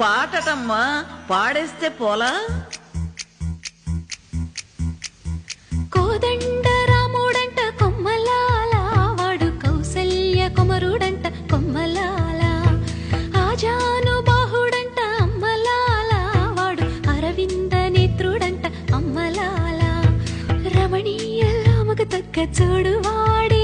పాటటమ్మా పాడేస్తే పోలా? కోదండ రాముడంట కొమ్మలాల వాడు కౌసల్య కుమరుడంట కొమ్మలాల. ఆజాను బాహుడంట అమ్మలాల వాడు అరవింద నేత్రుడంట అమ్మలాల. రమణీయ రామకు తగ్గ చూడువాడే